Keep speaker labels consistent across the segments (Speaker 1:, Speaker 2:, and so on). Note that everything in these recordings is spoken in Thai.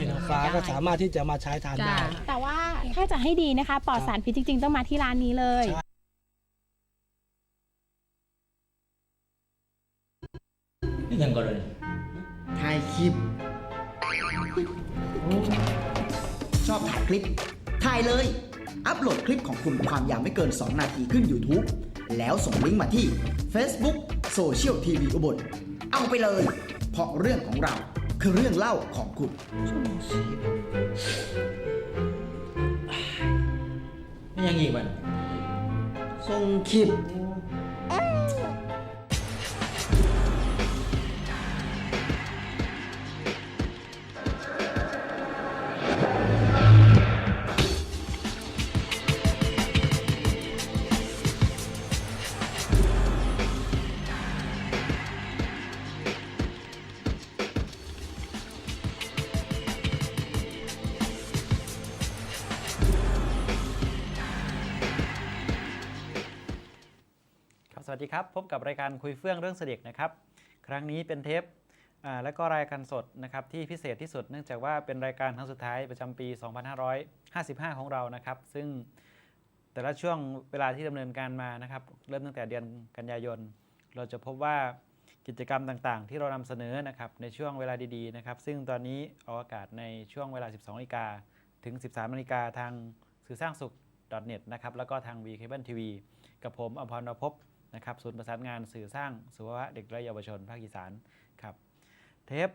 Speaker 1: เห็ดนางฟ้าก็สามารถที่จะมาใช้ทาน
Speaker 2: จ้า
Speaker 1: ได้
Speaker 3: แต่ว่าถ้าจะให้ดีนะคะปลอดสารพิษจริง ๆ ต้องมาที่ร้านนี้เลย
Speaker 1: ใช่
Speaker 4: นี่ยังก็เลย
Speaker 5: ถ่ายคลิป ชอบถ่ายคลิป ถ่ายเลย อัปโหลดคลิปของคุณความยาวไม่เกิน 2 นาทีขึ้น YouTube แล้วส่งลิงก์มาที่ Facebook Social TV อุบลเอาไปเลย เพราะเรื่องของเรา คือเรื่องเล่าของคุณ
Speaker 4: นี่ยังอีกมัน
Speaker 5: ส่งคลิป
Speaker 6: ดีครับ พบกับรายการคุยเฟื่องเรื่องเสด็จนะครับ ครั้งนี้เป็นเทปและก็รายการสดนะครับที่พิเศษที่สุดเนื่องจากว่าเป็นรายการครั้งสุดท้ายประจำปี 2555 ของเรานะครับ ซึ่งแต่ละช่วงเวลาที่ดำเนินการมานะครับ เริ่มตั้งแต่เดือนกันยายน เราจะพบว่ากิจกรรมต่างๆ ที่เรานำเสนอนะครับในช่วงเวลาดีๆนะครับ ซึ่งตอนนี้ออกอากาศในช่วงเวลา 12นาฬิกาถึง 13นาฬิกาทางสื่อสร้างสุข .net นะครับแล้วก็ทาง v c a b l e TV กับผมอภรณพ นะครับศูนย์ประสานงานสื่อสร้างสุภาวะเด็กและเยาวชนภาคอีสานครับเทป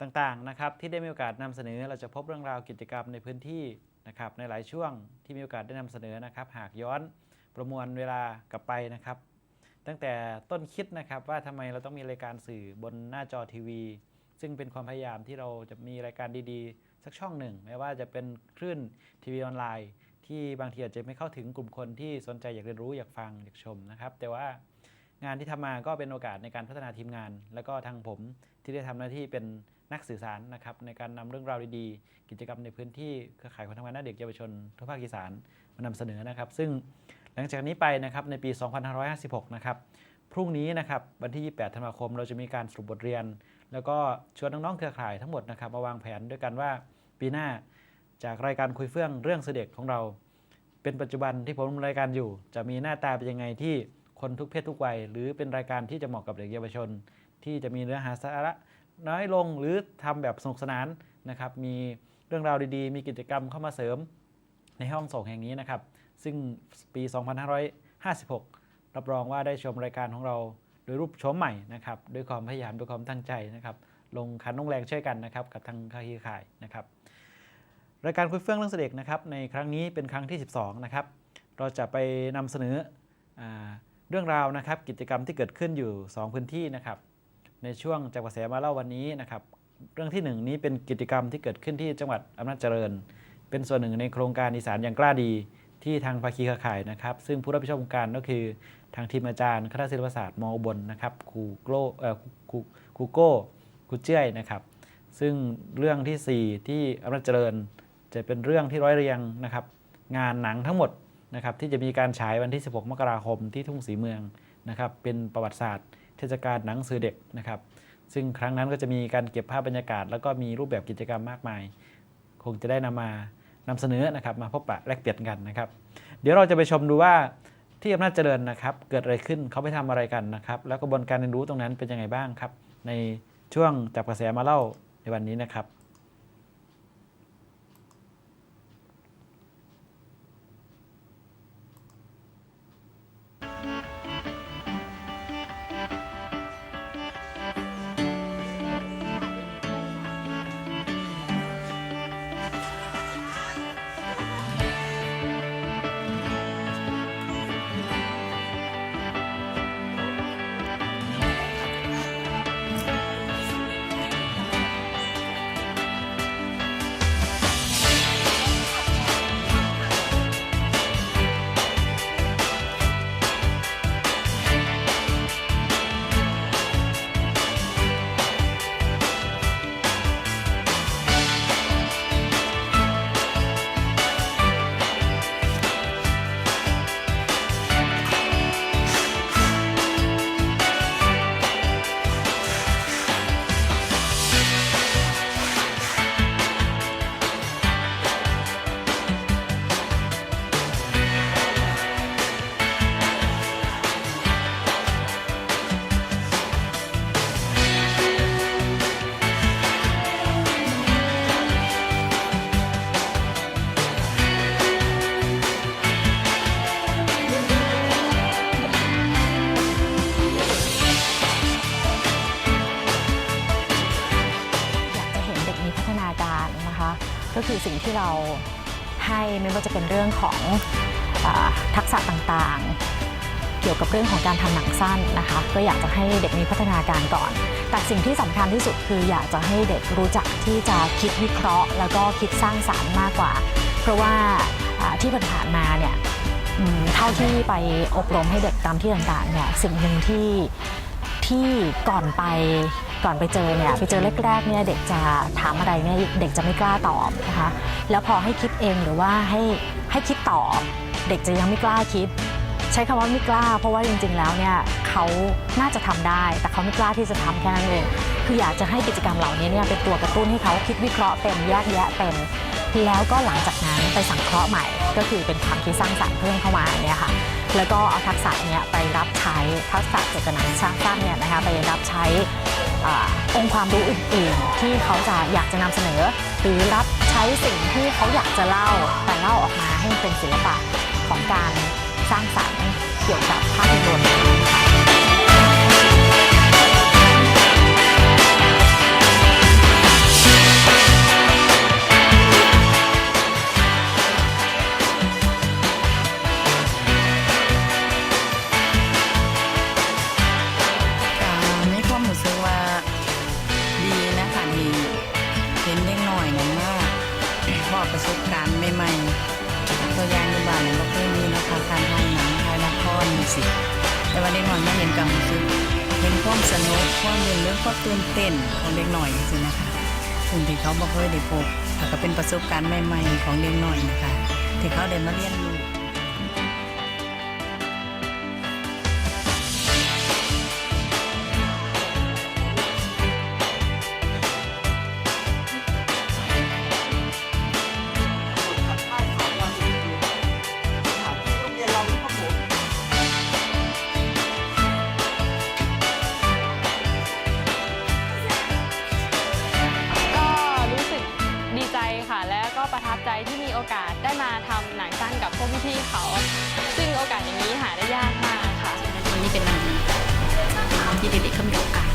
Speaker 6: ต่างๆนะครับที่ได้มีโอกาสนำเสนอเราจะพบเรื่องราวกิจกรรมในพื้นที่นะครับในหลายช่วงที่มีโอกาสได้นำเสนอนะครับ หากย้อนประมวลเวลากลับไปนะครับ ตั้งแต่ต้นคิดนะครับว่าทำไมเราต้องมีรายการสื่อบนหน้าจอทีวี ซึ่งเป็นความพยายามที่เราจะมีรายการดีๆ สักช่องหนึ่ง ไม่ว่าจะเป็นคลื่นทีวีออนไลน์ ที่บางทีอาจจะไม่เข้าถึงกลุ่มคนที่สนใจอยากเรียนรู้อยากฟังอยากชมนะครับ แต่ว่างานที่ทำมาก็เป็นโอกาสในการพัฒนาทีมงาน แล้วก็ทางผมที่ได้ทำหน้าที่เป็นนักสื่อสารนะครับในการนำเรื่องราวดีๆ กิจกรรมในพื้นที่เครือข่ายคนทำงานด้าเด็กเยาวชนทั่วภาคอีสานมานำเสนอนะครับ ซึ่งหลังจากนี้ไปนะครับในปี 2556 นะครับพรุ่งนี้นะครับวันที่ 28 ธันวาคม เราจะมีการสรุปบทเรียน แล้วก็ชวนน้องๆเครือข่ายทั้งหมดนะครับมาวางแผนด้วยกันว่าปีหน้าจากรายการคุยเฟื่องเรื่องเสด็จของเรา เป็นปัจจุบันที่ผมดำรายการอยู่ จะมีหน้าตาเป็นยังไงที่คนทุกเพศทุกวัย หรือเป็นรายการที่จะเหมาะกับเด็กเยาวชน ที่จะมีเนื้อหาสาระน้อยลงหรือทำแบบสนุกสนานนะครับ มีเรื่องราวดีๆ มีกิจกรรมเข้ามาเสริมในห้องส่งแห่งนี้นะครับ ซึ่งปี 2556 รับรองว่าได้ชมรายการของเราโดยรูปโฉมใหม่นะครับด้วยความพยายามด้วยความตั้งใจนะครับ ลงขันลงแรงช่วยกันนะครับ กับทางค่าคีข่ายนะครับ รายการคุยเฟื่องเรื่องเสด็จนะครับในครั้งนี้เป็นครั้งที่ 12 นะครับ เราจะไปนำเสนออเรื่องราวนะครับ กิจกรรมที่เกิดขึ้นอยู่ 2 พื้นที่นะครับ ในช่วงจากกระแสมาเล่าวันนี้นะครับ เรื่องที่ 1 นี้เป็นกิจกรรมที่เกิดขึ้นที่จังหวัดอำนาจเจริญ เป็นส่วนหนึ่งในโครงการอีสานอย่างกล้าดีที่ทางภาคีเครือข่ายนะครับ ซึ่งผู้รับผิดชอบโครงการก็คือทางทีมอาจารย์คณะศิลปศาสตร์มอบลนะครับครูโกลเอ่อครูครูโก้ครูเจ้ยนะครับ ซึ่งเรื่องทีสี่4 ที่อำนาจเจริญ จะเป็นเรื่องที่ร้อยเรียงนะครับงานหนังทั้งหมดนะครับที่จะมีการฉายวันที่ 16 มกราคมที่ทุ่งศรีเมืองนะครับเป็นประวัติศาสตร์เทศกาลหนังสือเด็กนะครับซึ่งครั้งนั้นก็จะมีการเก็บภาพบรรยากาศ แล้วก็มีรูปแบบกิจกรรมมากมาย คงจะได้นำมานำเสนอนะครับมาพบปะแลกเปลี่ยนกันนะครับ เดี๋ยวเราจะไปชมดูว่าที่อำนาจเจริญนะครับ เกิดอะไรขึ้นเขาไปทำอะไรกันนะครับ แล้วกระบวนการเรียนรู้ตรงนั้นเป็นยังไงบ้างครับ ในช่วงจับกระแสมาเล่าในวันนี้นะครับ
Speaker 2: ก็คือสิ่งที่เราให้ไม่ว่าจะเป็นเรื่องของอทักษะต่างๆ เกี่ยวกับเรื่องของการทำหนังสั้นนะคะ ก็อยากจะให้เด็กมีพัฒนาการก่อน แต่สิ่งที่สำคัญที่สุดคืออยากจะให้เด็กรู้จักที่จะคิดวิเคราะห์ แล้วก็คิดสร้างสารรค์มากกว่า เพราะว่าที่ผ่านมาเนี่ยเท่าที่ไปอบรมให้เด็กตามที่ต่างๆเนี่ยสิ่งหนึ่งที่ที่ก่อนไป ก่อนไปเจอเนี่ยไปเจอแรกๆเนี่ยเด็กจะถามอะไรเนี่ยเด็กจะไม่กล้าตอบนะคะแล้วพอให้คิดเองหรือว่าให้ให้คิดต่อ เด็กจะยังไม่กล้าคิด ใช้คำว่าไม่กล้า เพราะว่าจริงๆแล้วเนี่ยเขาน่าจะทำได้ แต่เขาไม่กล้าที่จะทำแค่นั้นเองคืออยากจะให้กิจกรรมเหล่านี้เนี่ยเป็นตัวกระตุ้นให้เขาคิดวิเคราะห์เป็นแยกแยะเป็นแล้วก็หลังจากนั้นไปสังเคราะห์ใหม่ ก็คือเป็นความคิดสร้างสรรค์เพิ่มเข้ามาเนี่ยค่ะแล้วก็เอาทักษะเนี่ยไปรับใช้ทักษะเกี่ยวกับหนังสร้างสรรค์เนี่ยนะคะไปรับใช้ องค์ความรู้อื่นๆ ที่เขาจะอยากจะนำเสนอ หรือรับใช้สิ่งที่เขาอยากจะเล่าแต่เล่าออกมาให้เป็นศิลปะของการสร้างสรรค์เกี่ยวกับภาพยนตร์
Speaker 7: อประสบการณ์ใหม่ๆตัวอย่างในบ้านเราเคยมีนะคะการถ่ายหนังถ่ายละครมีสิ แต่วันเด็กหน่อยมาเห็นกับคือเห็นความสนุกความเรียนรู้ความตื่นเต้นของเด็กหน่อยสินะคะสิ่งที่เขาบ่เคยได้พบแต่ก็เป็นประสบการณ์ใหม่ ๆ ของเด็กหน่อยนะคะที่เขาได้มาเรียนรู้
Speaker 8: ทำหนังสั้นกับพวกพี่ๆเขา ซึ่งโอกาสอย่างนี้หาได้ยากมากค่ะ
Speaker 9: วันนี้เป็นวันที่เด็กๆเขามีโอกาส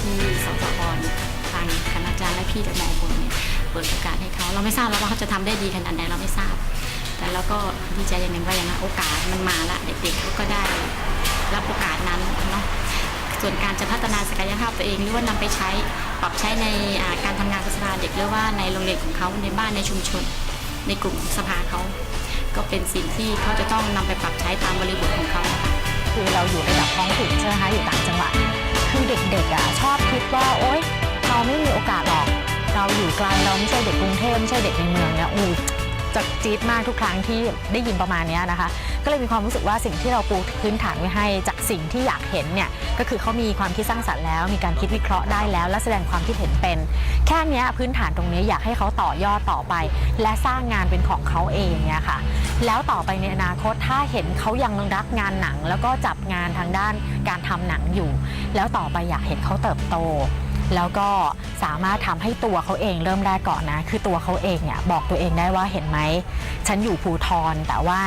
Speaker 9: ที่สสพทางคณาจารย์และพี่จากแม่บนเนี่ยเปิดโอกาสให้เขาเราไม่ทราบแล้วว่าเขาจะทำได้ดีขนาดไหนเราไม่ทราบ แต่เราก็ดีใจอย่างหนึ่งว่าอย่างนั้นโอกาสมันมาละเด็กๆเขาก็ได้รับโอกาสนั้นเนาะส่วนการจะพัฒนาศักยภาพตัวเองหรือว่านำไปใช้ปรับใช้ในการทำงานกับสภาเด็กหรือว่าในโรงเรียนของเขาในบ้านในชุมชน ในกลุ่มสภาเขา ก็เป็นสิ่งที่เขาจะต้องนำไปปรับใช้ตามบริบทของเขาคะ
Speaker 2: คือเราอยู่ระดับท้องถิ่นใช่ไหมคะอยู่ต่างจังหวัดคือเด็กๆอะชอบคิดว่าโอ๊ยเราไม่มีโอกาสหรอก เราอยู่ไกลเราไม่ใช่เด็กกรุงเทพไม่ใช่เด็กในเมืองเนี่ยอู้ จะจี๊ดมากทุกครั้งที่ได้ยินประมาณนี้นะคะ ก็เลยมีความรู้สึกว่าสิ่งที่เราปูพื้นฐานไว้ให้จากสิ่งที่อยากเห็นเนี่ยก็คือเขามีความคิดสร้างสรรค์แล้ว มีการคิดวิเคราะห์ได้แล้ว และแสดงความคิดเห็นเป็น แค่นี้พื้นฐานตรงนี้อยากให้เขาต่อยอดต่อไป และสร้างงานเป็นของเขาเองเนี่ยค่ะแล้วต่อไปในอนาคตถ้าเห็นเขายังรักงานหนัง แล้วก็จับงานทางด้านการทำหนังอยู่ แล้วต่อไปอยากเห็นเขาเติบโต แล้วก็สามารถทำให้ตัวเขาเองเริ่มได้ก่อนนะ คือตัวเขาเองเนี่ยบอกตัวเองได้ว่าเห็นไหม ฉันอยู่ภูทรแต่ว่า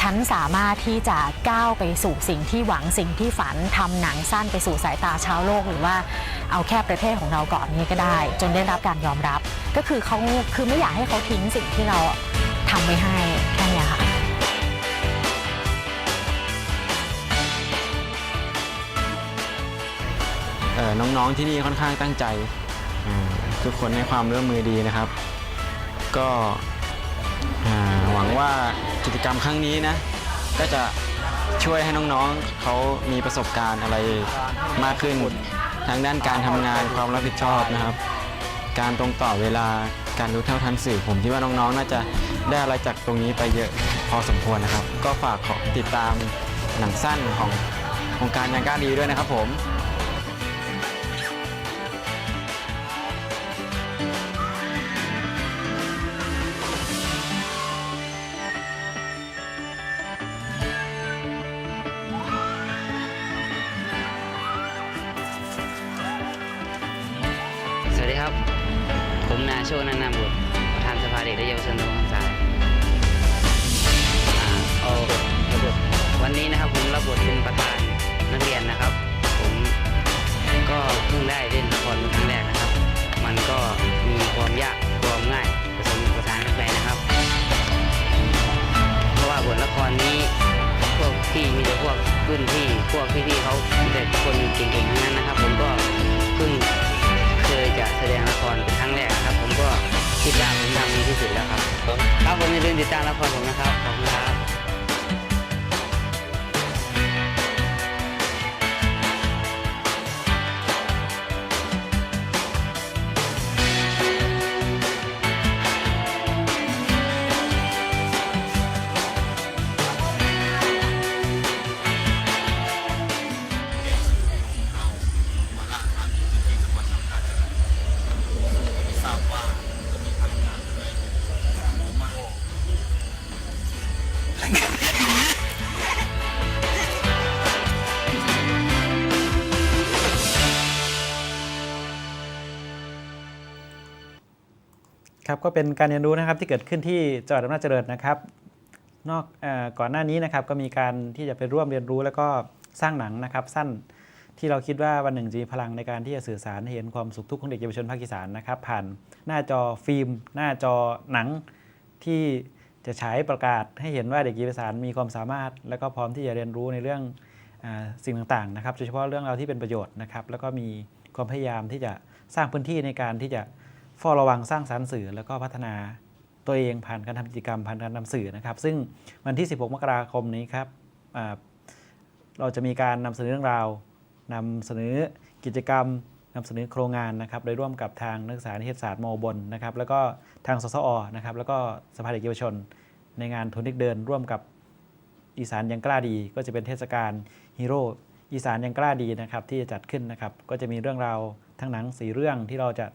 Speaker 2: ฉันสามารถที่จะก้าวไปสู่สิ่งที่หวังสิ่งที่ฝันทำหนังสั้นไปสู่สายตาชาวโลก หรือว่าเอาแค่ประเทศของเราก่อนนี้ก็ได้ จนได้รับการยอมรับ ก็คือเขาคือไม่อยากให้เขาทิ้งสิ่งที่เราทำไว้ให้ น้
Speaker 10: องๆที่นี่ค่อนข้างตั้งใจ ทุกคนให้ความร่วมมือดีนะครับ ก็หวังว่ากิจกรรมครั้งนี้นะก็จะช่วยให้น้องๆเขามีประสบการณ์อะไรมากขึ้นทางด้านการทำงานความรับผิดชอบนะครับ การตรงต่อเวลาการรู้เท่าทันสื่อ ผมคิดว่าน้องๆ น่าจะได้อะไรจากตรงนี้ไปเยอะพอสมควรนะครับ ก็ฝากขอติดตามหนังสั้นของโครงการยังก้าดีด้วยนะครับผม
Speaker 11: ดีครับ ผมนาโชนันนามบุตรประธานสภาเด็กและเยาวชนตำบลสารเอาวันนี้นะครับผมรับบทเป็นประธานนักเรียนนะครับ ผมก็เพิ่งได้เล่นละครครั้งแรกนะครับ มันก็มีความยากความง่ายผสมประสานกันไปนะครับ เพราะว่าบทละครนี้พวกพี่มีแต่พวกรุ่นพี่พวกพี่ๆเขามีแต่คนเก่งๆ ลืมติดตามละครผมนะครับขอบคุณครับ
Speaker 6: ก็เป็นการเรียนรู้นะครับที่เกิดขึ้นที่จังหวัดอำนาจเจริญนะครับ นอกอก่อนหน้านี้นะครับก็มีการที่จะไปร่วมเรียนรู้แล้วก็สร้างหนังนะครับ สั้นที่เราคิดว่าวันหนึ่งจะมีพลังในการที่จะสื่อสารให้เห็นความสุขทุกข์ของเด็กเยาวชนภาคอีสานนะครับ ผ่านหน้าจอฟิล์ม หน้าจอหนังที่จะฉายประกาศให้เห็นว่าเด็กเยาวชนมีความสามารถ และก็พร้อมที่จะเรียนรู้ในเรื่องอสิ่งต่างๆนะครับโดยเฉพาะเรื่องราวที่เป็นประโยชน์นะครับ แล้วก็มีความพยายามที่จะสร้างพื้นที่ในการที่จะ เฝ้าระวังสร้างสรรค์สื่อแล้วก็พัฒนาตัวเองผ่านการทำกิจกรรมผ่านการนำสื่อนะครับ ซึ่งวันที่ 16 มกราคมนี้ครับเราจะมีการนำเสนอเรื่องราวนำเสนอกิจกรรมนำเสนอโครงงานนะครับโดยร่วมกับทางนักศึกษานิเทศศาสตร์มอบนนะครับแล้วก็ทางสสอนะครับแล้วก็สภาเด็กเยาวชน ในงานทุนนิกเดิน ร่วมกับอีสานยังกล้าดี ก็จะเป็นเทศกาลฮีโร่อีสานยังกล้าดีนะครับที่จะจัดขึ้นนะครับก็จะมีเรื่องราวทั้งหนังสีเรื่องที่เราจะ